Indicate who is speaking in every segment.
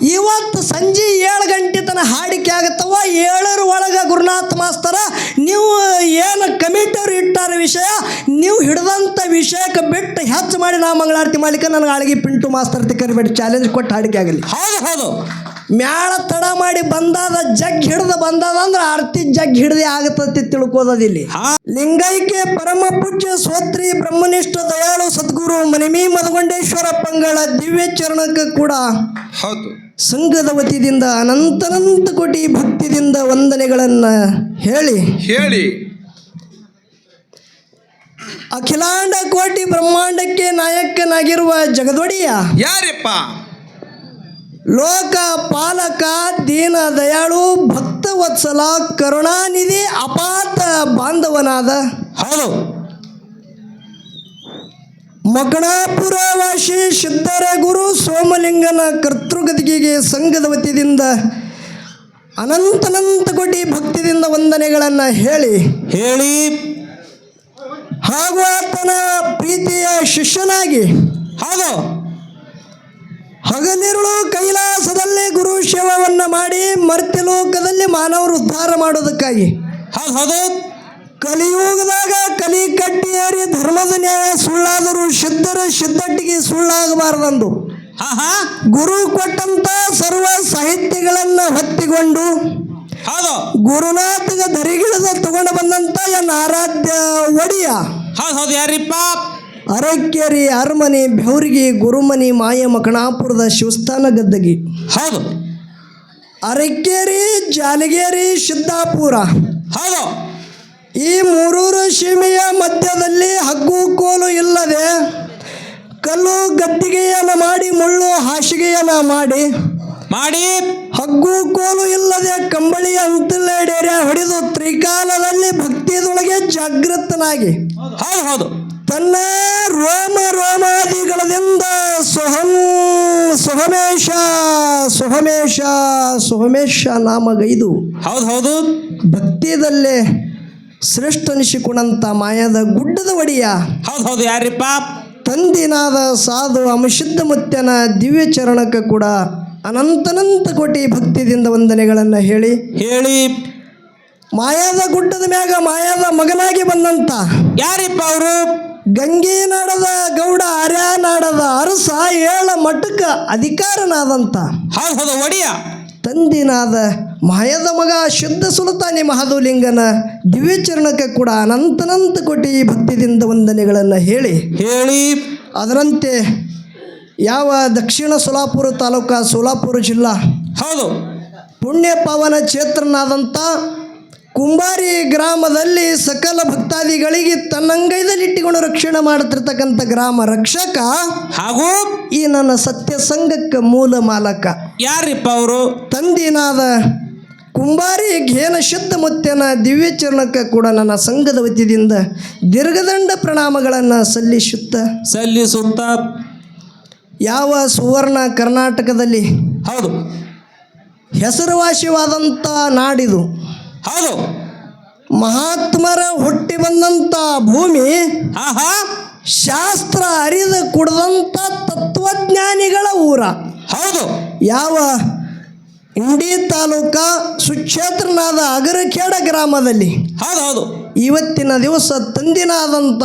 Speaker 1: ಇವತ್ತು ಸಂಜೆ ಏಳು ಗಂಟೆ ತನಕ ಹಾಡಿಕೆ ಆಗತ್ತವ ಏಳರ ಒಳಗೆ ಗುರುನಾಥ ಮಾಸ್ತರ, ನೀವು ಏನು ಕಮಿಟಿಯವ್ರು ಇಟ್ಟಾರ ವಿಷಯ, ನೀವು ಹಿಡಿದಂಥ ವಿಷಯಕ್ಕೆ ಬಿಟ್ಟು ಹೆಚ್ಚು ಮಾಡಿ ನಾ ಮಂಗಳಾರತಿ ಮಾಲೀಕ ನನಗೆ ಆಳಿಗೆ ಪಿಂಟು ಮಾಸ್ತರ್ ತಿಕ್ಕರಿಬೇಡಿ ಚಾಲೆಂಜ್ ಕೊಟ್ಟು ಹಾಡಿಕೆ ಆಗಲಿ.
Speaker 2: ಹೌದು ಹೌದು.
Speaker 1: ಮ್ಯಾಳ ತಡ ಮಾಡಿ ಬಂದಾದ ಜಗ್ ಹಿಡ್ದು ಬಂದಾದ ಅಂದ್ರೆ ಆರ್ತಿ ಜಗ್ ಹಿಡ್ದೆ ಆಗತ್ತತಿ ತಿಳ್ಕೋದಿಲ್ಲಿ ಲಿಂಗೈಕ್ಯ ಪರಮ ಪೂಜ್ಯ ಸ್ವತ್ರಿ ಬ್ರಹ್ಮನಿಷ್ಠ ದಯಾಳು ಸದ್ಗುರು ಮನಿಮಿ ಮದಗೊಂಡೇಶ್ವರ ಪಂಗಳ ದಿವ್ಯ ಚರಣಕ್ಕೆ ಕೂಡ
Speaker 2: ಹೌದು.
Speaker 1: ಸಂಘದ ವತಿಯಿಂದ ಅನಂತನಂತ ಕೋಟಿ ಭಕ್ತಿದಿಂದ ವಂದನೆಗಳನ್ನ ಹೇಳಿ.
Speaker 2: ಹೇಳಿ.
Speaker 1: ಅಖಿಲಾಂಡ ಕೋಟಿ ಬ್ರಹ್ಮಾಂಡಕ್ಕೆ ನಾಯಕನಾಗಿರುವ ಜಗದೊಡೆಯ
Speaker 2: ಯಾರಪ್ಪ?
Speaker 1: ಲೋಕ ಪಾಲಕ ದೀನ ದಯಾಳು ಭಕ್ತ ವತ್ಸಲ ಕರುಣಾನಿಧಿ ಅಪಾತ ಬಾಂಧವನಾದ
Speaker 2: ಹೌದು.
Speaker 1: ಮಗಣಾಪುರವಾಸಿ ಸಿದ್ಧರ ಗುರು ಸೋಮಲಿಂಗನ ಕರ್ತೃಗತಿಗೆ ಸಂಘದ ವತಿಯಿಂದ ಅನಂತನಂತ ಕೋಟಿ ಭಕ್ತಿದಿಂದ ವಂದನೆಗಳನ್ನು ಹೇಳಿ
Speaker 2: ಹೇಳಿ.
Speaker 1: ಹಾಗೂ ಆತನ ಪ್ರೀತಿಯ ಶಿಷ್ಯನಾಗಿ
Speaker 2: ಹೌದು.
Speaker 1: ಹಗಲಿರುಳು ಮಾಡಿ ಮರ್ತ್ಯ ಲೋಕದಲ್ಲಿ ಮಾನವರು ಉದ್ಧಾರ ಮಾಡೋದಕ್ಕಾಗಿ.
Speaker 2: ಹೌದು ಹೌದು.
Speaker 1: ಕಲಿಯುಗದಾಗ ಕಲಿ ಕಟ್ಟಿಯೇರಿ ಧರ್ಮದ ನ್ಯಾಯ ಸುಳ್ಳಾದರೂ ಶುದ್ಧರ ಶುದ್ಧಟ್ಟಿಗೆ ಸುಳ್ಳಾಗಬಾರದಂದು. ಗುರು ಕೊಟ್ಟಂತ ಸರ್ವ ಸಾಹಿತ್ಯಗಳನ್ನು ಹೊತ್ತಿಕೊಂಡು
Speaker 2: ಹೌದು.
Speaker 1: ಗುರುನಾಥಗ ಧರಿಗಿಳದ ತಗೊಂಡು ಬಂದಂತ ಎನ್ನ ಆರಾಧ್ಯ ಒಡಿಯ.
Speaker 2: ಹೌದು ಹೌದು ಯಾರಿಪ್ಪ?
Speaker 1: ಅರಕೆರಿ ಅರಮನೆ ಬೆವರಿಗೆ ಗುರುಮನಿ ಮಾಯ ಮಕಣಾಪುರದ ಶಿವಸ್ಥಾನ ಗದ್ದಗಿ
Speaker 2: ಹೌದು.
Speaker 1: ಅರಕೆರಿ ಜಾಲಗೇರಿ ಸಿದ್ದಾಪುರ.
Speaker 2: ಹೌದು
Speaker 1: ಈ ಮೂರೂರು ಸೀಮೆಯ ಮಧ್ಯದಲ್ಲಿ ಹಗ್ಗು ಕೋಲು ಇಲ್ಲದೆ ಕಲ್ಲು ಗದ್ದಿಗೆಯನ್ನು ಮಾಡಿ ಮುಳ್ಳು ಹಾಸಿಗೆಯನ್ನು ಮಾಡಿ
Speaker 2: ಮಾಡಿ.
Speaker 1: ಹಗ್ಗು ಕೋಲು ಇಲ್ಲದೆ ಕಂಬಳಿ ಅಂತಲೇಡೇರಿಯ ಹೊಡೆದು ತ್ರಿಕಾಲದಲ್ಲಿ ಭಕ್ತಿಯದೊಳಗೆ ಜಾಗೃತನಾಗಿ.
Speaker 2: ಹೌದು ಹೌದು.
Speaker 1: ತನ್ನ ರೋಮ ರೋಮಾದಿಗಳಿಂದ ಸುಹಂ ಸುಹಮೇಶ ಸುಹಮೇಶ ಸುಹಮೇಶ ನಾಮಗೈದು.
Speaker 2: ಹೌದು ಹೌದು.
Speaker 1: ಭಕ್ತಿಯದಲ್ಲೇ ಶ್ರೇಷ್ಠ ಅನಿಸಿಕೊಂಡಂಥ ಮಾಯದ ಗುಡ್ಡದ ಒಡೆಯ.
Speaker 2: ಹೌದು ಹೌದು ಯಾರಿಪ್ಪ?
Speaker 1: ತಂದಿನಾದ ಸಾಧು ಅಮಶುದ್ಧ ಮುತ್ಯನ ದಿವ್ಯ ಚರಣಕ್ಕೆ ಕೂಡ ಅನಂತನಂತ ಕೋಟಿ ಭಕ್ತಿಯಿಂದ ವಂದನೆಗಳನ್ನು ಹೇಳಿ.
Speaker 2: ಹೇಳಿ.
Speaker 1: ಮಾಯಾದ ಗುಡ್ಡದ ಮ್ಯಾಗ ಮಾಯಾದ ಮಗನಾಗಿ ಬಂದಂತ.
Speaker 2: ಯಾರಿಪ್ಪ ಅವರು?
Speaker 1: ಗಂಗೆ ನಾಡದ ಗೌಡ ನಾಡದ ಅರಸ ಏಳ ಮಠಕ್ಕೆ ಅಧಿಕಾರನಾದಂತ
Speaker 2: ಹೌದು ಹೌದು ಒಡಿಯ.
Speaker 1: ತಂದಿನಾದ ಮಾಯದ ಮಗ ಶುದ್ಧ ಸುಲತಾನಿ ಮಹಾದೋಲಿಂಗನ ದಿವ್ಯ ಚರಣಕ್ಕೆ ಕೂಡ ಅನಂತನಂತ ಕೋಟಿ ಭಕ್ತಿದಿಂದ ವಂದನೆಗಳನ್ನು ಹೇಳಿ.
Speaker 2: ಹೇಳಿ.
Speaker 1: ಅದರಂತೆ ಯಾವ ದಕ್ಷಿಣ ಸೋಲಾಪುರ ತಾಲೂಕ ಸೋಲಾಪುರ ಜಿಲ್ಲಾ
Speaker 2: ಹೌದು.
Speaker 1: ಪುಣ್ಯ ಪಾವನ ಕ್ಷೇತ್ರನಾದಂಥ ಕುಂಬಾರಿ ಗ್ರಾಮದಲ್ಲಿ ಸಕಲ ಭಕ್ತಾದಿಗಳಿಗೆ ತನ್ನಂಗೈದಲ್ಲಿಟ್ಟುಕೊಂಡು ರಕ್ಷಣೆ ಮಾಡುತ್ತಿರ್ತಕ್ಕಂಥ ಗ್ರಾಮ ರಕ್ಷಕ
Speaker 2: ಹಾಗೂ
Speaker 1: ಈ ನನ್ನ ಸತ್ಯ ಸಂಘಕ್ಕೆ ಮೂಲ ಮಾಲಕ.
Speaker 2: ಯಾರಿಪ್ಪ ಅವರು?
Speaker 1: ತಂದಿನಾದ ಕುಂಬಾರಿ ಘೇನ ಶುದ್ಧ ಮುತ್ಯನ ದಿವ್ಯ ಚರಣಕ್ಕೆ ಕೂಡ ನನ್ನ ಸಂಘದ ವತಿಯಿಂದ ದೀರ್ಘದಂಡ ಪ್ರಣಾಮಗಳನ್ನು ಸಲ್ಲಿಸುತ್ತಾ
Speaker 2: ಸಲ್ಲಿಸುತ್ತ?
Speaker 1: ಯಾವ ಸುವರ್ಣ ಕರ್ನಾಟಕದಲ್ಲಿ
Speaker 2: ಹೌದು.
Speaker 1: ಹೆಸರುವಾಸಿವಾದಂಥ ನಾಡಿದು
Speaker 2: ಹೌದು.
Speaker 1: ಮಹಾತ್ಮರ ಹುಟ್ಟಿ ಬಂದಂಥ ಭೂಮಿ
Speaker 2: ಹಾ ಹಾ
Speaker 1: ಶಾಸ್ತ್ರ ಅರಿದು ಕುಡ್ದಂಥ ತತ್ವಜ್ಞಾನಿಗಳ ಊರ.
Speaker 2: ಹೌದು.
Speaker 1: ಯಾವ ಇಂಡಿ ತಾಲೂಕ ಸುಕ್ಷೇತ್ರನಾದ ಅಗರಖೇಡ ಗ್ರಾಮದಲ್ಲಿ.
Speaker 2: ಹೌದು ಹೌದು
Speaker 1: ಇವತ್ತಿನ ದಿವಸ ತಂದಿನಾದಂಥ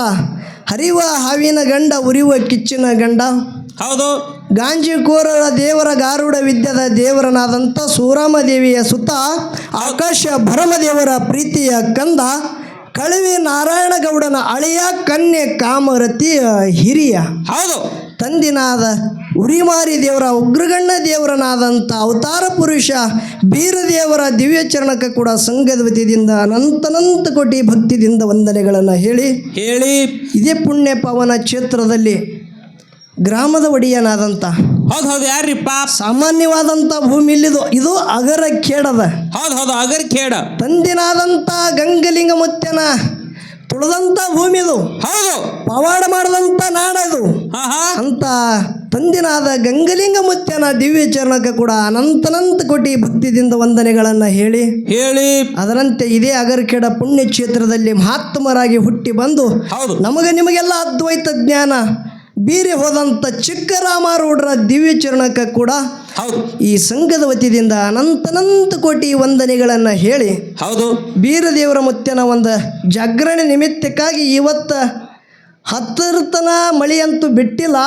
Speaker 1: ಹರಿವ ಹಾವಿನ ಗಂಡ ಉರಿಯುವ ಕಿಚ್ಚಿನ ಗಂಡ.
Speaker 2: ಹೌದು.
Speaker 1: ಗಾಂಜಿಕೋರರ ದೇವರ ಗಾರುಡ ವಿದ್ಯದ ದೇವರನಾದಂಥ ಸೂರಾಮದೇವಿಯ ಸುತ್ತ ಆಕಾಶ ಭರಮದೇವರ ಪ್ರೀತಿಯ ಕಂದ ಕಳವಿ ನಾರಾಯಣಗೌಡನ ಅಳಿಯ ಕನ್ಯೆ ಕಾಮರತಿಯ ಹಿರಿಯ.
Speaker 2: ಹೌದು.
Speaker 1: ತಂದಿನಾದ ಉರಿಮಾರಿ ದೇವರ ಉಗ್ರಗಣ್ಣ ದೇವರನಾದಂಥ ಅವತಾರ ಪುರುಷ ಬೀರದೇವರ ದಿವ್ಯ ಚರಣಕ್ಕೆ ಕೂಡ ಸಂಘದ ವತಿಯಿಂದ ಅನಂತನಂತ ಕೋಟಿ ಭಕ್ತಿದಿಂದ ವಂದನೆಗಳನ್ನು ಹೇಳಿ.
Speaker 2: ಹೇಳಿ.
Speaker 1: ಇದೇ ಪುಣ್ಯ ಪವನ ಕ್ಷೇತ್ರದಲ್ಲಿ ಗ್ರಾಮದ ಒಡೆಯನಾದಂಥ
Speaker 2: ಹೌದು ಹೌದು ಯಾರಿಪ್ಪ
Speaker 1: ಸಾಮಾನ್ಯವಾದಂಥ ಭೂಮಿ ಇಲ್ಲಿದು. ಇದು ಅಗರ ಖೇಡದ.
Speaker 2: ಹೌದು ಹೌದು ಅಗರ ಖೇಡ.
Speaker 1: ತಂದಿನಾದಂಥ ಗಂಗಲಿಂಗ ಮುತ್ಯನ ತುಳದಂತ ಭೂಮಿ ಇದು.
Speaker 2: ಹೌದು.
Speaker 1: ಪವಾಡ ಮಾಡಿದಂಥ
Speaker 2: ನಾಡ ಇದು.
Speaker 1: ಅಂತ ತಂದಿನಾದ ಗಂಗಲಿಂಗ ಮುತ್ಯನ ದಿವ್ಯ ಚರಣಕ್ಕೆ ಕೂಡ ಅನಂತನಂತ ಕೋಟಿ ಭಕ್ತಿದಿಂದ ವಂದನೆಗಳನ್ನು ಹೇಳಿ
Speaker 2: ಹೇಳಿ.
Speaker 1: ಅದರಂತೆ ಇದೇ ಅಗರ್ಖೇಡ ಪುಣ್ಯ ಕ್ಷೇತ್ರದಲ್ಲಿ ಮಹಾತ್ಮರಾಗಿ ಹುಟ್ಟಿ ಬಂದು
Speaker 2: ಹೌದು.
Speaker 1: ನಮಗೆ ನಿಮಗೆಲ್ಲ ಅದ್ವೈತ ಜ್ಞಾನ ಬೀರಿ ಹೋದಂಥ ಚಿಕ್ಕರಾಮಾರೂಢರ ದಿವ್ಯ ಚರಣಕ್ಕೆ ಕೂಡ
Speaker 2: ಹೌದು.
Speaker 1: ಈ ಸಂಘದ ವತಿಯಿಂದ ಅನಂತನಂತ ಕೋಟಿ ವಂದನೆಗಳನ್ನು ಹೇಳಿ
Speaker 2: ಹೌದು.
Speaker 1: ಬೀರದೇವರ ಮುತ್ತಿನ ಒಂದು ಜಾಗರಣೆ ನಿಮಿತ್ತಕ್ಕಾಗಿ ಇವತ್ತು ಹತ್ತರ ತನ ಮಳೆಯಂತೂ ಬಿಟ್ಟಿಲ್ಲ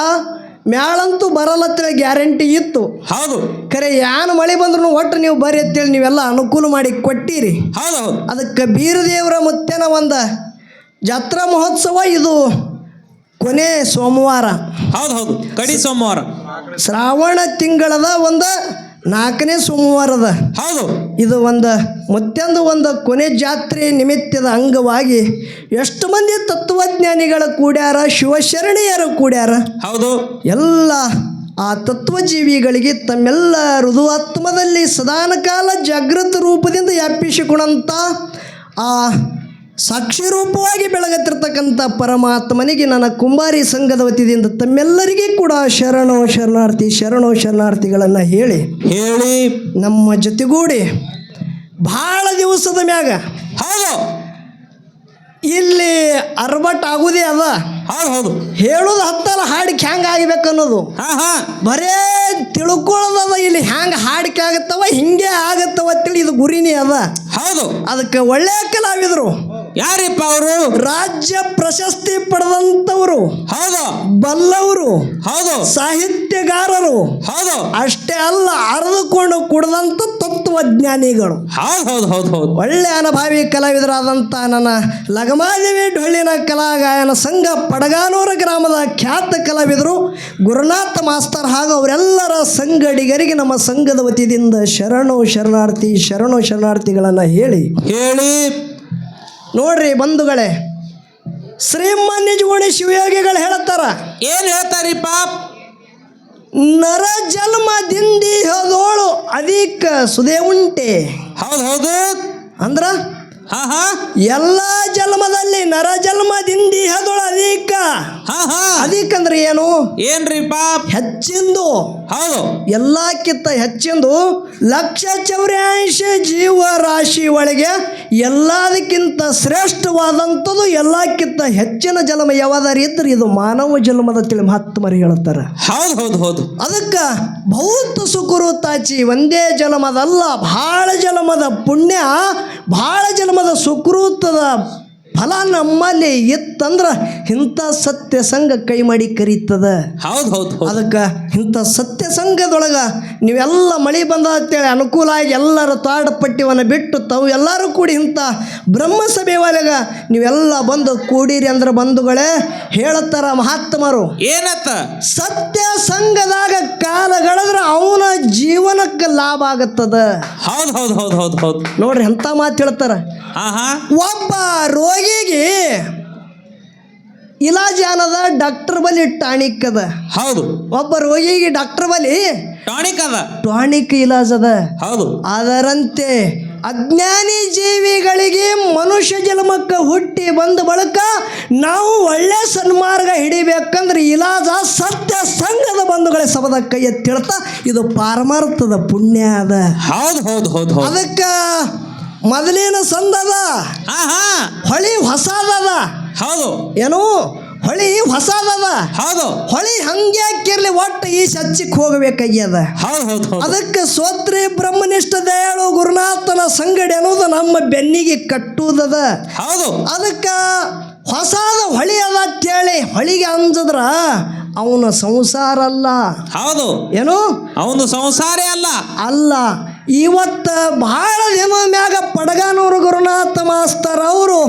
Speaker 1: ಮ್ಯಾಳಂತೂ ಬರಲತ್ರ ಗ್ಯಾರಂಟಿ ಇತ್ತು.
Speaker 2: ಹೌದು.
Speaker 1: ಖರೆ ಯಾನ್ ಮಳೆ ಬಂದ್ರು ಒಟ್ಟು ನೀವು ಬರ್ರಿ ಅಂತೇಳಿ ನೀವೆಲ್ಲ ಅನುಕೂಲ ಮಾಡಿ ಕೊಟ್ಟಿರಿ.
Speaker 2: ಹೌದು ಹೌದು.
Speaker 1: ಅದಕ್ಕೆ ಬೀರದೇವರ ಮುತ್ತೇನ ಒಂದು ಜಾತ್ರಾ ಮಹೋತ್ಸವ ಇದು. ಕೊನೆ ಸೋಮವಾರ.
Speaker 2: ಹೌದು ಹೌದು. ಕಡಿ ಸೋಮವಾರ.
Speaker 1: ಶ್ರಾವಣ ತಿಂಗಳದ ಒಂದು ನಾಲ್ಕನೇ ಸೋಮವಾರದ.
Speaker 2: ಹೌದು.
Speaker 1: ಇದು ಒಂದು ಮತ್ತೊಂದು ಒಂದು ಕೊನೆ ಜಾತ್ರೆ ನಿಮಿತ್ತದ ಅಂಗವಾಗಿ ಎಷ್ಟು ಮಂದಿ ತತ್ವಜ್ಞಾನಿಗಳು ಕೂಡ್ಯಾರ ಶಿವಶರಣೆಯರು ಕೂಡ್ಯಾರ?
Speaker 2: ಹೌದು.
Speaker 1: ಎಲ್ಲ ಆ ತತ್ವಜೀವಿಗಳಿಗೆ ತಮ್ಮೆಲ್ಲ ಹೃದಯಾತ್ಮದಲ್ಲಿ ಸದಾನಕಾಲ ಜಾಗೃತ ರೂಪದಿಂದ ವ್ಯಾಪಿಸಿಕೊಂಡಂಥ ಆ ಸಾಕ್ಷಿ ರೂಪವಾಗಿ ಬೆಳಗತ್ತಿರ್ತಕ್ಕಂಥ ಪರಮಾತ್ಮನಿಗೆ ನನ್ನ ಕುಂಬಾರಿ ಸಂಘದ ವತಿಯಿಂದ ತಮ್ಮೆಲ್ಲರಿಗೆ ಕೂಡ ಶರಣೋ ಶರಣಾರ್ಥಿ ಶರಣೋ ಶರಣಾರ್ಥಿಗಳನ್ನು ಹೇಳಿ
Speaker 2: ಹೇಳಿ.
Speaker 1: ನಮ್ಮ ಜೊತೆಗೂಡಿ ಭಾಳ ದಿವಸದ ಮ್ಯಾಗ
Speaker 2: ಹೌದು.
Speaker 1: ಇಲ್ಲಿ ಅರ್ಬಟ್ ಆಗುದೇ ಅದ.
Speaker 2: ಹೌದು ಹೌದು.
Speaker 1: ಹೇಳೋದು ಹತ್ತಲ್ಲ ಹಾಡಿಕೆ ಹ್ಯಾಂಗೆ ಆಗ್ಬೇಕು ಅನ್ನೋದು ಬರೇ ತಿಳ್ಕೊಳ್ಳೋದದ ಇಲ್ಲಿ ಹ್ಯಾಂಗೆ ಹಾಡಿಕೆ ಆಗತ್ತವ ಹಿಂಗೆ ಆಗತ್ತವ ತಿಳಿ ಇದು ಗುರಿನೇ ಅದ.
Speaker 2: ಹೌದು.
Speaker 1: ಅದಕ್ಕೆ ಒಳ್ಳೆಯ ಕಲಾವಿದರು
Speaker 2: ಯಾರಿಪ್ಪ ಅವರು?
Speaker 1: ರಾಜ್ಯ ಪ್ರಶಸ್ತಿ ಪಡೆದಂತವರು
Speaker 2: ಹೌದು.
Speaker 1: ಬಲ್ಲವರು.
Speaker 2: ಹೌದು.
Speaker 1: ಸಾಹಿತ್ಯಗಾರರು.
Speaker 2: ಹೌದು.
Speaker 1: ಅಷ್ಟೇ ಅಲ್ಲ ಅರೆದುಕೊಂಡು ಕುಡಿದಂತ ತತ್ವಜ್ಞಾನಿಗಳು.
Speaker 2: ಹೌದು ಹೌದು ಹೌದು ಹೌದು.
Speaker 1: ಒಳ್ಳೆ ಅನುಭವಿ ಕಲಾವಿದರಾದಂತ ನನ್ನ ಲಗಮಾದೇವಿ ಡೊಳ್ಳಿನ ಕಲಾಗಾಯನ ಸಂಘ ಪಡಗಾನೂರ ಗ್ರಾಮದ ಖ್ಯಾತ ಕಲಾವಿದರು ಗುರುನಾಥ ಮಾಸ್ತರ್ ಹಾಗೂ ಅವರೆಲ್ಲರ ಸಂಗಡಿಗರಿಗೆ ನಮ್ಮ ಸಂಘದ ವತಿಯಿಂದ ಶರಣು ಶರಣಾರ್ಥಿ ಶರಣು ಶರಣಾರ್ಥಿಗಳನ್ನು ಹೇಳಿ.
Speaker 2: ಹೇಳಿ.
Speaker 1: ನೋಡ್ರಿ ಬಂಧುಗಳೇ ಶ್ರೀಮನ್ ನಿಜಗುಣಿ ಶಿವಯೋಗಿಗಳು ಹೇಳುತ್ತಾರ
Speaker 2: ಏನ್ ಹೇಳ್ತಾರಿಪ್ಪ
Speaker 1: ನರ ಜನ್ಮದಿಂದಿ ಹೋದೋಳು ಅಧಿಕ ಸುದೇ ಉಂಟೆ.
Speaker 2: ಹೌದು ಹೌದು.
Speaker 1: ಅಂದ್ರ
Speaker 2: ಹಾ ಹಾ.
Speaker 1: ಎಲ್ಲ ಜನ್ಮದಲ್ಲಿ ನರ ಜನ್ಮದಿಂದ ಹೋದೋಳು ಅಧಿಕ
Speaker 2: ಹಾ ಹಾ.
Speaker 1: ಅಧಿಕ ಅಂದ್ರೆ ಏನು
Speaker 2: ಏನ್ರಿಪ್ಪ
Speaker 1: ಹೆಚ್ಚಿಂದು.
Speaker 2: ಹೌದು.
Speaker 1: ಎಲ್ಲಕ್ಕಿಂತ ಹೆಚ್ಚಿಂದು ಲಕ್ಷ ಚೌರ್ಯಾಂಶ ಜೀವ ರಾಶಿ ಒಳಗೆ ಎಲ್ಲದಕ್ಕಿಂತ ಶ್ರೇಷ್ಠವಾದಂಥದ್ದು ಎಲ್ಲಕ್ಕಿಂತ ಹೆಚ್ಚಿನ ಜನ್ಮ ಯಾವ್ದಾರು ಇದ್ರೆ ಇದು ಮಾನವ ಜನ್ಮದ ತಿಳಿ ಮಹಾತ್ಮರು ಹೇಳ್ತಾರೆ.
Speaker 2: ಹೌದು ಹೌದು ಹೌದು.
Speaker 1: ಅದಕ್ಕೆ ಭೌತ ಸುಕುರು ತಾಚಿ ಒಂದೇ ಜನ್ಮದಲ್ಲ ಭಾಳ ಜನ್ಮದ ಪುಣ್ಯ ಭಾಳ ಜನ್ಮದ ಸುಕೃತದ ಫಲ ನಮ್ಮಲ್ಲಿ ಇತ್ತಂದ್ರೆ ಇಂಥ ಸತ್ಯ ಸಂಘ ಕೈ ಮಾಡಿ ಕರೀತದ.
Speaker 2: ಹೌದು ಹೌದು
Speaker 1: ಅದಕ್ಕೆ ಇಂಥ ಸತ್ಯ ಸಂಘದೊಳಗೆ ನೀವೆಲ್ಲ ಮಳೆ ಬಂದ ಅಂತೇಳಿ ಅನುಕೂಲ ಆಗಿ ಎಲ್ಲರ ತಾಡಪಟ್ಟಿವನ್ನು ಬಿಟ್ಟು ತಾವು ಎಲ್ಲರೂ ಕೂಡಿ ಇಂಥ ಬ್ರಹ್ಮಸಭೆ ಒಳಗ ನೀವೆಲ್ಲ ಬಂದು ಕೂಡಿರಿ ಅಂದ್ರೆ ಬಂಧುಗಳೇ ಹೇಳುತ್ತಾರ ಮಹಾತ್ಮರು.
Speaker 2: ಏನತ್ತ?
Speaker 1: ಸತ್ಯ ಸಂಘದಾಗ ಕಾಲಗಳದ್ರೆ ಅವನ ಜೀವನಕ್ಕೆ ಲಾಭ ಆಗತ್ತದ.
Speaker 2: ಹೌದು ಹೌದು ಹೌದು ಹೌದು ಹೌದು.
Speaker 1: ನೋಡ್ರಿ ಎಂಥ ಮಾತು ಹೇಳ್ತಾರ? ಒಬ್ಬ ರೋಗಿಗೆ ಇಲಾಜಾನದ ಡಾಕ್ಟರ್ ಬಲಿ ಟಾನಿಕ್ ಅದ.
Speaker 2: ಹೌದು.
Speaker 1: ಒಬ್ಬ ರೋಗಿಗೆ ಡಾಕ್ಟರ್ ಬಲಿ
Speaker 2: ಟಾನಿಕ್ ಅದ.
Speaker 1: ಟಾನಿಕ್ ಇಲಾಜ್ ಅದ.
Speaker 2: ಹೌದು.
Speaker 1: ಅದರಂತೆ ಅಜ್ಞಾನಿ ಜೀವಿಗಳಿಗೆ ಮನುಷ್ಯ ಜನ್ಮಕ್ಕ ಹುಟ್ಟಿ ಬಂದ ಬಳಿಕ ನಾವು ಒಳ್ಳೆ ಸನ್ಮಾರ್ಗ ಹಿಡಿಬೇಕಂದ್ರೆ ಇಲಾಜ ಸತ್ಯ ಸಂಘದ ಬಂಧುಗಳ ಸಬದ ಕೈ ಎತ್ತಿಳ್ತಾ ಇದು ಪಾರಮಾರ್ಥದ ಪುಣ್ಯ ಅದ.
Speaker 2: ಹೌದು ಹೌದು ಹೌದು.
Speaker 1: ಅದಕ್ಕೆ ಮೊದಲಿನ ಸಂದದ
Speaker 2: ಹಾ ಹಾ
Speaker 1: ಹೊಳಿ ಹೊಸದದ.
Speaker 2: ಹೌದು.
Speaker 1: ಏನು? ಹೊಳಿ ಹೊಸದದ.
Speaker 2: ಹೌದು.
Speaker 1: ಹೊಳಿ ಹಂಗ್ಯಾಕಿರ್ಲಿ ಒಟ್ಟು ಈ ಸಚ್ಚಿಗೆ ಹೋಗಬೇಕಾಗ್ಯದ.
Speaker 2: ಹೌದು ಹೌದು
Speaker 1: ಅದಕ್ಕೆ ಸೋತ್ರಿ ಬ್ರಹ್ಮನಿಷ್ಠ ದಯಾಳು ಗುರುನಾಥನ ಸಂಗಡಿ ಅನ್ನೋದು ನಮ್ಮ ಬೆನ್ನಿಗೆ ಕಟ್ಟುವುದದ
Speaker 2: ಹೌದು.
Speaker 1: ಅದಕ್ಕೆ ಹೊಸದ ಹೊಳಿ ಅದ ಅಂತೇಳಿ ಹೊಳಿಗೆ ಅಂಜದ್ರ ಅವನ ಸಂಸಾರ ಅಲ್ಲ.
Speaker 2: ಹೌದು.
Speaker 1: ಏನು?
Speaker 2: ಅವನು ಸಂಸಾರೇ ಅಲ್ಲ.
Speaker 1: ಅಲ್ಲ. ಇವತ್ತು ಬಹಳ ದಿನ ಮ್ಯಾಗ ಪಡಗಾನೂರು ಗುರುನಾಥ ಮಾಸ್ತರ್ ಅವರು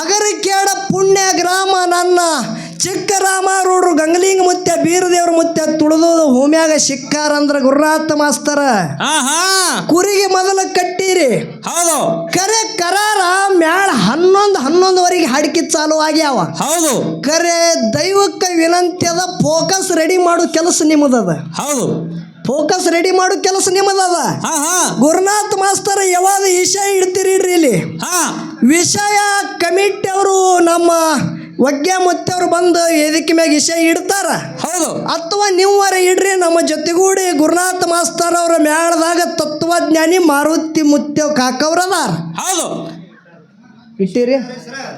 Speaker 1: ಅಗರಿಕೇಡ ಪುಣ್ಯ ಗ್ರಾಮ ನನ್ನ ಚಿಕ್ಕ ರಾಮಾರೂಢರು ಗಂಗಲಿಂಗ ಮುತ್ತೆ ಬೀರದೇವ್ರ ಮುತ್ಯ ತುಳಿದು ಸಿಕ್ಕಾರ ಅಂದ್ರ ಗುರುನಾಥ ಮಾಸ್ತರ ಕುರಿಗೆ ಮೊದಲು ಕಟ್ಟಿರಿ.
Speaker 2: ಹೌದು.
Speaker 1: ಕರೆ ಕರಾರ ಮ್ಯಾಳ ಹನ್ನೊಂದು ಹನ್ನೊಂದುವರೆಗೆ ಹಾಡಿಕೆ ಚಾಲು ಆಗ್ಯಾವ.
Speaker 2: ಹೌದು.
Speaker 1: ಕರೆ ದೈವಕ್ಕೆ ವಿನಂತಿ ಅದ ಫೋಕಸ್ ರೆಡಿ ಮಾಡೋ ಕೆಲಸ ನಿಮ್ಮದದ.
Speaker 2: ಹೌದು.
Speaker 1: ಫೋಕಸ್ ರೆಡಿ ಮಾಡೋ ಕೆಲಸ ನಿಮ್ಮದದ.
Speaker 2: ಹಾ ಹಾ.
Speaker 1: ಗುರುನಾಥ್ ಮಾಸ್ತರ್ ಯಾವಾಗ ವಿಷಯ ಇಡ್ತೀರಿ ಇಡ್ರಿ ಇಲ್ಲಿ?
Speaker 2: ಹಾ.
Speaker 1: ವಿಷಯ ಕಮಿಟಿ ಅವರು ನಮ್ಮ ಒಗ್ಗೆ ಮುತ್ತವ್ರು ಬಂದು ವೇದಿಕೆ ಮ್ಯಾಗ ವಿಷಯ ಇಡ್ತಾರ.
Speaker 2: ಹೌದು.
Speaker 1: ಅಥವಾ ನೀವರ ಇಡ್ರಿ ನಮ್ಮ ಜೊತೆಗೂಡಿ ಗುರುನಾಥ್ ಮಾಸ್ತರ್ ಅವರ ಮೇಳದಾಗ ತತ್ವಜ್ಞಾನಿ ಮಾರುತಿ ಮುತ್ತೇವ್ ಕಾಕವ್ರ ಅದಾರ.
Speaker 2: ಹೌದು.
Speaker 1: ಇಟ್ಟಿರಿ.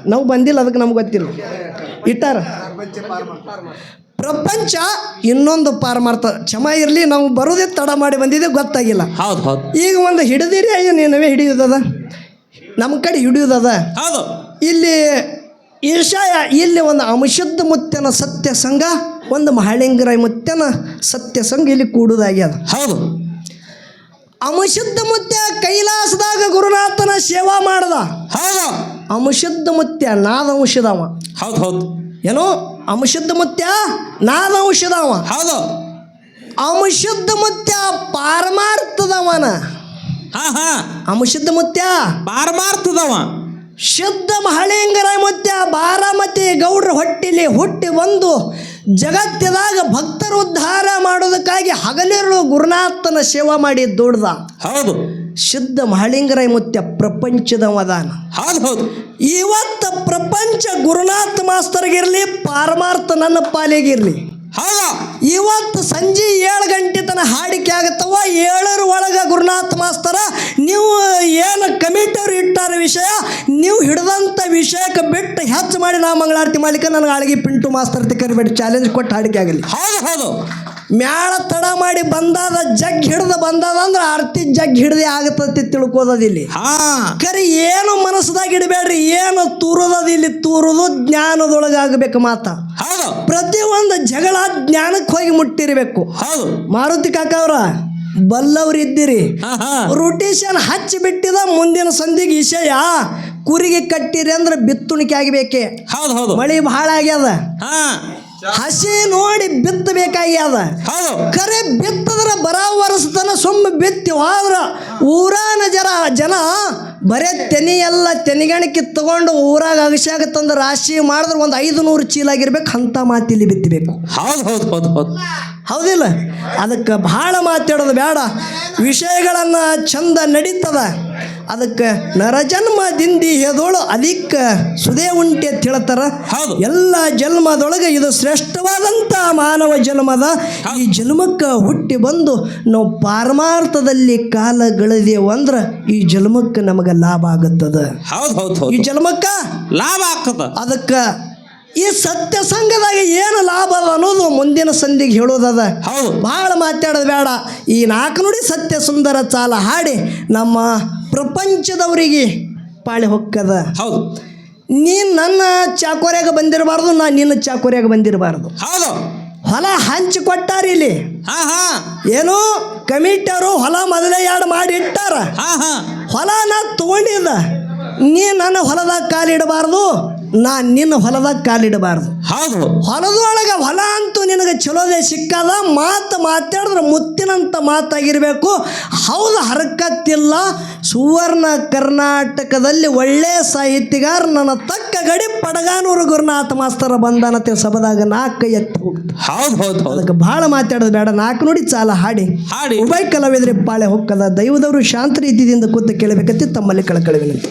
Speaker 1: ನಾವು ಬಂದಿಲ್ಲ ಅದಕ್ಕೆ ನಮ್ಗೆ ಗೊತ್ತಿಲ್ಲ. ಇಟ್ಟಾರ? ಪ್ರಪಂಚ ಇನ್ನೊಂದು ಪಾರ ಮಾಡ್ತಾರೆ ಚಮ ಇರಲಿ ನಾವು ಬರೋದೇ ತಡ ಮಾಡಿ ಬಂದಿದೆ ಗೊತ್ತಾಗಿಲ್ಲ.
Speaker 2: ಹೌದು ಹೌದು.
Speaker 1: ಈಗ ಒಂದು ಹಿಡಿದಿರಿ ಅಯ್ಯ ನೀನವೇ ಹಿಡಿಯೋದದ? ನಮ್ಮ ಕಡೆ ಹಿಡಿಯೋದದ?
Speaker 2: ಹೌದು.
Speaker 1: ಇಲ್ಲಿ ಈಶಾಯ ಇಲ್ಲಿ ಒಂದು ಅಮಶುದ್ಧ ಮುತ್ತನ ಸತ್ಯ ಸಂಘ ಒಂದು ಮಹಳಿಂಗರಾಯ ಮುತ್ತನ ಸತ್ಯ ಸಂಘ ಇಲ್ಲಿ ಕೂಡುದಾಗ್ಯದ.
Speaker 2: ಹೌದು.
Speaker 1: ಅಮಶುದ್ಧ ಮುತ್ಯ ಕೈಲಾಸದಾಗ ಗುರುನಾಥನ ಸೇವಾ ಮಾಡ್ದ.
Speaker 2: ಹೌದು.
Speaker 1: ಅಮಶುದ್ಧ ಮುತ್ಯ ನಾದ ಅಂಶದವ
Speaker 2: ಹೌದು ಹೌದು.
Speaker 1: ಏನೋ ಅಮಶುದ್ಧ ಮುತ್ಯ? ನಾದ ಅಂಶದವ
Speaker 2: ಹೌದು.
Speaker 1: ಅಮಶುದ್ಧ ಮುತ್ಯ ಪಾರಮಾರ್ಥದವನ.
Speaker 2: ಹಾ ಹಾ.
Speaker 1: ಅಮಶುದ್ಧ ಮುತ್ಯ?
Speaker 2: ಪಾರಮಾರ್ಥದವ.
Speaker 1: ಶುದ್ಧ ಮಹಳಿಂಗರ ಮುತ್ಯ ಬಾರಾಮತಿ ಗೌಡ್ರ ಹೊಟ್ಟಿಲಿ ಹುಟ್ಟಿ ಬಂದು ಜಗತ್ತಿದಾಗ ಭಕ್ತರು ಉದ್ಧಾರ ಮಾಡೋದಕ್ಕಾಗಿ ಹಗಲಿರುಳು ಗುರುನಾಥನ ಸೇವಾ ಮಾಡಿ ದುಡ್ದ.
Speaker 2: ಹೌದು.
Speaker 1: ಶುದ್ಧ ಮಹಳಿಂಗರಾಯ ಮುತ್ಯ ಪ್ರಪಂಚದವದಾನ.
Speaker 2: ಹೌದು ಹೌದು.
Speaker 1: ಇವತ್ತು ಪ್ರಪಂಚ ಗುರುನಾಥ ಮಾಸ್ತರ್ಗಿರ್ಲಿ ಪಾರಮಾರ್ಥ ನನ್ನ ಪಾಲಿಗಿರಲಿ.
Speaker 2: ಹೌದಾ?
Speaker 1: ಇವತ್ತು ಸಂಜೆ ಏಳು ಗಂಟೆ ತನಕ ಹಾಡಿಕೆ ಆಗತ್ತವ ಏಳರ ಒಳಗೆ ಗುರುನಾಥ ಮಾಸ್ತರ ನೀವು ಏನು ಕಮಿಟಿಯವ್ರು ಇಟ್ಟಾರ ವಿಷಯ ನೀವು ಹಿಡಿದಂಥ ವಿಷಯಕ್ಕೆ ಬಿಟ್ಟು ಹೆಚ್ಚು ಮಾಡಿ ನಾ ಮಂಗಳಾರತಿ ಮಾಡ್ಲಿಕ್ಕೆ ನನಗೆ ಆಳಿಗೆ ಪಿಂಟು ಮಾಸ್ತರ್ ಕರಿಬೇಡಿ. ಚಾಲೆಂಜ್ ಕೊಟ್ಟು ಹಾಡಿಕೆ ಆಗಲಿ.
Speaker 2: ಹೌದು ಹೌದು.
Speaker 1: ಮ್ಯಾಳ ತಡ ಮಾಡಿ ಬಂದಾದ ಜಗ್ ಹಿಡ್ದು ಬಂದಾದ ಅಂದ್ರೆ ಆರ್ತಿ ಜಗ್ ಹಿಡ್ದೆ ಆಗತ್ತಂತ ತಿಳ್ಕೋದಿಲ್ಲಿ ಕರೆ ಏನು ಮನಸ್ಸದಾಗ ಇಡಬೇಡ್ರಿ ಏನು ತೂರೋದದ ಇಲ್ಲಿ ತೂರುದು ಜ್ಞಾನದೊಳಗೆ ಆಗಬೇಕು ಮಾತ.
Speaker 2: ಪ್ರತಿ
Speaker 1: ಒಂದು ಜಗಳ ಜ್ಞಾನಕ್ಕೆ ಹೋಗಿ ಮುಟ್ಟಿರಬೇಕು.
Speaker 2: ಹೌದು.
Speaker 1: ಮಾರುತಿ ಕಾಕ ಅವ್ರ ಬಲ್ಲವ್ರು ಇದ್ದೀರಿ.
Speaker 2: ಹಾ ಹಾ.
Speaker 1: ರೊಟೇಷನ್ ಹಚ್ಚಿ ಬಿಟ್ಟಿದ ಮುಂದಿನ ಸಂಧಿಗೆ ವಿಷಯ ಕುರಿಗೆ ಕಟ್ಟಿರಿ ಅಂದ್ರೆ ಬಿತ್ತುಣಿಕೆ ಆಗಬೇಕೆ.
Speaker 2: ಹೌದು ಹೌದು.
Speaker 1: ಮಳಿ ಬಹಳ ಆಗ್ಯದ. ಹಸಿ ನೋಡಿ ಬಿತ್ತಬೇಕಾಗ್ಯದ ಕರೆ ಬಿತ್ತದ್ರ ಬರ ವರ್ಷತನ ಸುಮ್ಮ ಬಿತ್ತಿ ಹೋದ್ರ ಊರಾನ ಜರ ಜನ ಬರೇ ತೆನಿ ಎಲ್ಲ ತೆನಿಗಣಕ್ಕೆ ತಗೊಂಡು ಊರಾಗ ಅಗಸ್ಯಾಗ ತಂದು ರಾಶಿ ಮಾಡಿದ್ರೆ ಒಂದು ಐದು ನೂರು ಚೀಲ ಆಗಿರ್ಬೇಕು ಅಂಥ ಮಾತಿಲಿ ಬಿತ್ತಬೇಕು.
Speaker 2: ಹೌದು ಹೌದು ಹೌದು ಹೌದು.
Speaker 1: ಹೌದಿಲ್ಲ? ಅದಕ್ಕೆ ಭಾಳ ಮಾತಾಡೋದು ಬೇಡ. ವಿಷಯಗಳನ್ನು ಚಂದ ನಡೀತದ. ಅದಕ್ಕೆ ನರಜನ್ಮದಿಂದಿ ಹೇದೋಳು ಅದಕ್ಕೆ ಸುದೇ ಉಂಟೆ ಅಂತ ಹೇಳ್ತಾರ.
Speaker 2: ಹೌದು.
Speaker 1: ಎಲ್ಲ ಜನ್ಮದೊಳಗೆ ಇದು ಶ್ರೇಷ್ಠವಾದಂಥ ಮಾನವ ಜನ್ಮದ ಈ ಜನ್ಮಕ್ಕೆ ಹುಟ್ಟಿ ಬಂದು ನಾವು ಪಾರಮಾರ್ಥದಲ್ಲಿ ಕಾಲ ಗಳದೇವು ಅಂದ್ರೆ ಈ ಜನ್ಮಕ್ಕೆ ನಮಗೆ ಲಾಭ ಆಗುತ್ತದೆ.
Speaker 2: ಹೌದು ಹೌದು.
Speaker 1: ಈ ಜನ್ಮಕ್ಕ
Speaker 2: ಲಾಭ ಆಗ್ತದ.
Speaker 1: ಅದಕ್ಕೆ ಈ ಸತ್ಯ ಸಂಘದಾಗ ಏನು ಲಾಭ ಅದ ಅನ್ನೋದು ಮುಂದಿನ ಸಂಧಿಗೆ ಹೇಳೋದದ.
Speaker 2: ಹೌದು.
Speaker 1: ಭಾಳ ಮಾತಾಡೋದು ಬೇಡ. ಈ ನಾಲ್ಕು ನುಡಿ ಸತ್ಯ ಸುಂದರ ಚಾಲ ಹಾಡಿ ನಮ್ಮ ಪ್ರಪಂಚದವರಿಗೆ ಪಾಳಿ ಹೊಕ್ಕದ.
Speaker 2: ಹೌದು.
Speaker 1: ನೀನು ನನ್ನ ಚಾಕೋರ್ಯಾಗ ಬಂದಿರಬಾರ್ದು ನಾ ನಿನ್ನ ಚಾಕೋರ್ಯಾಗ ಬಂದಿರಬಾರ್ದು.
Speaker 2: ಹೌದು.
Speaker 1: ಹೊಲ ಹಂಚಿ ಕೊಟ್ಟಾರ ಇಲ್ಲಿ.
Speaker 2: ಹಾ ಹಾ.
Speaker 1: ಏನು ಕಮಿಟರು ಹೊಲ ಮೊದಲೇ ಎರಡು ಮಾಡಿ ಇಟ್ಟಾರ.
Speaker 2: ಹಾ ಹಾ.
Speaker 1: ಹೊಲ ನಾ ತಗೊಂಡಿದ್ದ. ನೀ ನನ್ನ ಹೊಲದಾಗ ಕಾಲಿಡಬಾರ್ದು. ನಾ ನಿನ್ನ ಹೊಲದಾಗ ಕಾಲಿಡಬಾರ್ದು
Speaker 2: ಹೌದು.
Speaker 1: ಹೊಲದೊಳಗೆ ಹೊಲ ಅಂತೂ ನಿನಗೆ ಚಲೋದೇ ಸಿಕ್ಕದ ಮಾತು ಮಾತಾಡಿದ್ರೆ ಮುತ್ತಿನಂತ ಮಾತಾಗಿರಬೇಕು. ಹೌದು ಹರಕತ್ತಿಲ್ಲ. ಸುವರ್ಣ ಕರ್ನಾಟಕದಲ್ಲಿ ಒಳ್ಳೆಯ ಸಾಹಿತ್ಯಗಾರ ನನ್ನ ತಕ್ಕ ಗಡಿ ಪಡಗಾನೂರು ಗುರುನಾಥ ಮಾಸ್ತರ ಬಂದಾನತೆ ಸಭದಾಗ ನಾಲ್ಕು ಎತ್ತು ಹೋಗ್ತು.
Speaker 2: ಹೌದು ಹೌದು ಹೌದು.
Speaker 1: ಅದಕ್ಕೆ ಭಾಳ ಮಾತಾಡೋದು ಬೇಡ ನಾಲ್ಕು ನೋಡಿ ಚಾಲ ಹಾಡಿ.
Speaker 2: ಹಾಡಿ.
Speaker 1: ಉಭಯ ಕಲಾವಿದ್ರೆ ಪಾಳೆ ಹೊಕ್ಕದ ದೈವದವರು ಶಾಂತ ರೀತಿಯಿಂದ ಕೂತು ಕೇಳಬೇಕಂತ ತಮ್ಮಲ್ಲಿ ಕಳಕಳಿ ವಿನಂತಿ